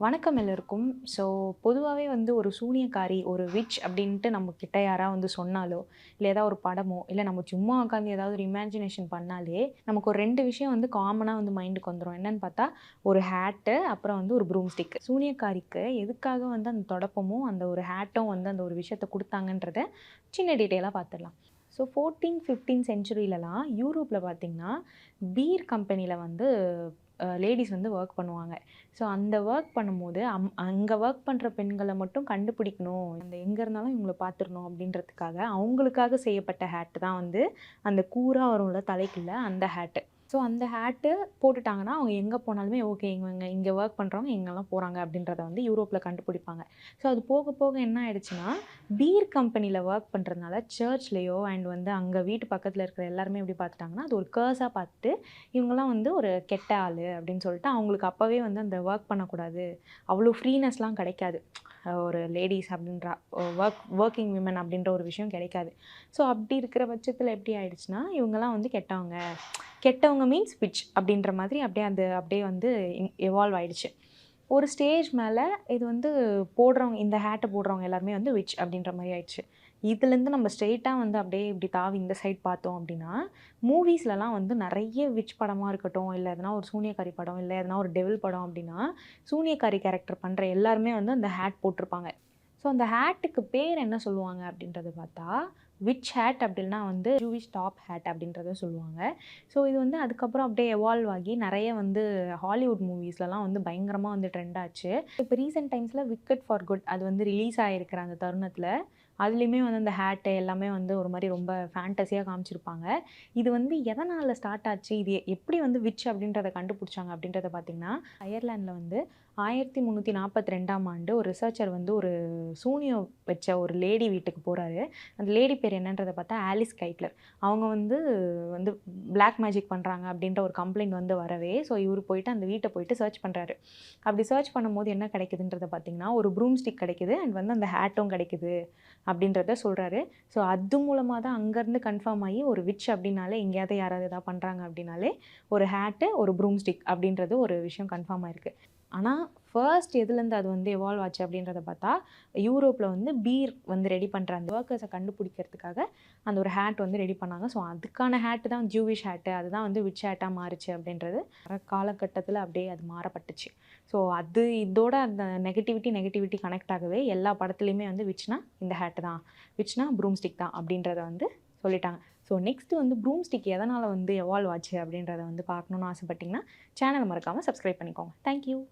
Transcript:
வணக்கம் எல்லோருக்கும். ஸோ பொதுவாகவே வந்து ஒரு சூனியக்காரி ஒரு விச் அப்படின்ட்டு நம்ம கிட்ட யாராவது வந்து சொன்னாலோ இல்லை ஏதாவது ஒரு படமோ இல்லை நம்ம சும்மா உட்காந்து ஏதாவது ஒரு இமேஜினேஷன் பண்ணாலே நமக்கு ஒரு ரெண்டு விஷயம் வந்து காமனாக வந்து மைண்டுக்கு வந்துடும் என்னன்னு பார்த்தா ஒரு ஹேட்டு அப்புறம் வந்து ஒரு ப்ரூம் ஸ்டிக் சூனியக்காரிக்கு எதுக்காக வந்து அந்த தொடப்பமும் அந்த ஒரு ஹேட்டும் வந்து அந்த ஒரு விஷயத்தை கொடுத்தாங்கன்றத சின்ன டீட்டெயிலாக பார்த்துடலாம். ஸோ ஃபோர்டீன் ஃபிஃப்டீன் செஞ்சுரியிலலாம் யூரோப்பில் பார்த்திங்கன்னா பீர் கம்பெனியில் வந்து லேடிஸ் வந்து ஒர்க் பண்ணுவாங்க. ஸோ அந்த ஒர்க் பண்ணும்போது அம் அங்கே ஒர்க் பண்ணுற பெண்களை மட்டும் கண்டுபிடிக்கணும். அந்த எங்கே இருந்தாலும் இவங்கள பார்த்துடணும் அப்படின்றதுக்காக அவங்களுக்காக செய்யப்பட்ட ஹேட்டு தான் வந்து அந்த கூராக வரும்ல தலைக்குள்ள அந்த ஹேட்டு ஸோ அந்த ஹேட்டு போட்டுட்டாங்கன்னா அவங்க எங்கே போனாலுமே ஓகே இவங்க இங்கே ஒர்க் பண்ணுறவங்க எங்கெல்லாம் போகிறாங்க அப்படின்றத வந்து யூரோப்பில் கண்டுபிடிப்பாங்க. ஸோ அது போக போக என்ன ஆயிடுச்சுன்னா பீர் கம்பெனியில் ஒர்க் பண்ணுறதுனால சர்ச்லேயோ அண்ட் வந்து அங்கே வீட்டு பக்கத்தில் இருக்கிற எல்லாருமே எப்படி பார்த்துட்டாங்கன்னா அது ஒரு கேர்ஸாக பார்த்துட்டு இவங்கெல்லாம் வந்து ஒரு கெட்ட ஆள் அப்படின்னு சொல்லிட்டு அவங்களுக்கு அப்போவே வந்து அந்த ஒர்க் பண்ணக்கூடாது. அவ்வளோ ஃப்ரீனஸ்லாம் கிடைக்காது. ஒரு லேடிஸ் அப்படின்ற ஒர்க் ஒர்க்கிங் விமன் அப்படின்ற ஒரு விஷயம் கிடைக்காது. ஸோ அப்படி இருக்கிற பட்சத்தில் எப்படி ஆயிடுச்சுன்னா இவங்கெல்லாம் வந்து கெட்டவங்க. கெட்டவங்க மீன்ஸ் விச் அப்படின்ற மாதிரி அப்படியே அந்த அப்படியே வந்து எவால்வ் ஆயிடுச்சு. ஒரு ஸ்டேஜ் மேலே இது வந்து போடுறவங்க இந்த ஹேட்டை போடுறவங்க எல்லாருமே வந்து விச் அப்படின்ற மாதிரி ஆயிடுச்சு. இதுலேருந்து நம்ம ஸ்ட்ரெயிட்டாக வந்து அப்படியே இப்படி தாவி இந்த சைட் பார்த்தோம் அப்படின்னா மூவிஸ்லலாம் வந்து நிறைய விச் படமாக இருக்கட்டும் இல்லை எதனா ஒரு சூனியக்காரி படம் இல்லை எதனா ஒரு டெவில் படம் அப்படின்னா சூனியக்காரி கேரக்டர் பண்ணுற எல்லாருமே வந்து அந்த ஹேட் போட்டிருப்பாங்க. ஸோ அந்த ஹேட்டுக்கு பேர் என்ன சொல்லுவாங்க அப்படின்றத பார்த்தா விச் ஹேட் அப்படின்னா வந்து ஜூவிஷ் டாப் ஹேட் அப்படின்றத சொல்லுவாங்க. ஸோ இது வந்து அதுக்கப்புறம் அப்படியே எவால்வ் ஆகி நிறைய வந்து ஹாலிவுட் மூவிஸ்லலாம் வந்து பயங்கரமாக வந்து ட்ரெண்ட் ஆச்சு. இப்போ ரீசெண்ட் டைம்ஸில் விக்கெட் ஃபார் குட் அது வந்து ரிலீஸ் ஆகிருக்கிற அந்த தருணத்தில். அதுலேயுமே வந்து அந்த ஹேட்டு எல்லாமே வந்து ஒரு மாதிரி ரொம்ப ஃபேண்டஸியாக காமிச்சிருப்பாங்க. இது வந்து எதனால் ஸ்டார்ட் ஆச்சு? இது எப்படி வந்து விச் அப்படின்றத கண்டுபிடிச்சாங்க அப்படின்றத பார்த்திங்கன்னா அயர்லாண்டில் வந்து ஆயிரத்தி முந்நூற்றி நாற்பத்தி ரெண்டாம் ஆண்டு ஒரு ரிசர்ச்சர் வந்து ஒரு சூனியம் வச்ச ஒரு லேடி வீட்டுக்கு போகிறாரு அந்த லேடி பேர் என்னன்றதை பார்த்தா ஆலிஸ் கைட்லர் அவங்க வந்து வந்து பிளாக் மேஜிக் பண்ணுறாங்க அப்படின்ற ஒரு கம்ப்ளைண்ட் வந்து வரவே ஸோ இவர் போயிட்டு அந்த வீட்டை போயிட்டு சர்ச் பண்ணுறாரு அப்படி சர்ச் பண்ணும்போது என்ன கிடைக்குதுன்றத பார்த்தீங்கன்னா ஒரு ப்ரூம் ஸ்டிக் கிடைக்குது அண்ட் வந்து அந்த ஹேட்டும் கிடைக்குது. அப்படின்றத சொல்கிறாரு ஸோ அது மூலமாக தான் அங்கேருந்து கன்ஃபார்ம் ஆகி ஒரு விச் அப்படின்னாலே எங்கேயாவது யாராவது எதாவது பண்ணுறாங்க அப்படின்னாலே ஒரு ஹேட்டு ஒரு ப்ரூம் ஸ்டிக் அப்படின்றது ஒரு விஷயம் கன்ஃபார்ம் ஆயிருக்கு. ஆனால் ஃபர்ஸ்ட் எதுலேருந்து அது வந்து எவால்வ் ஆச்சு அப்படின்றத பார்த்தா யூரோப்பில் வந்து பீர் வந்து ரெடி பண்ணுற அந்த ஒர்க்கர்ஸை கண்டுபிடிக்கிறதுக்காக அந்த ஒரு ஹேட் வந்து ரெடி பண்ணாங்க. ஸோ அதுக்கான ஹேட்டு தான் ஜூவிஷ் ஹேட்டு அதுதான் வந்து விச் ஹேட்டாக மாறுச்சு அப்படின்றது காலகட்டத்தில் அப்படியே அது மாறப்பட்டுச்சு. ஸோ அது இதோட அந்த நெகட்டிவிட்டி நெகட்டிவிட்டி கனெக்ட் ஆகவே எல்லா படத்துலையுமே வந்து விச்னா இந்த ஹேட்டு தான். விச்னா ப்ரூம் ஸ்டிக் தான் அப்படின்றத வந்து சொல்லிட்டாங்க. ஸோ நெக்ஸ்ட் வந்து ப்ரூம் ஸ்டிக் எதனால் வந்து எவால்வ் ஆச்சு அப்படின்றத வந்து பார்க்கணுன்னு ஆசைப்பட்டிங்கன்னா சேனல் மறக்காமல் சப்ஸ்கிரைப் பண்ணிக்கோங்க. Thank you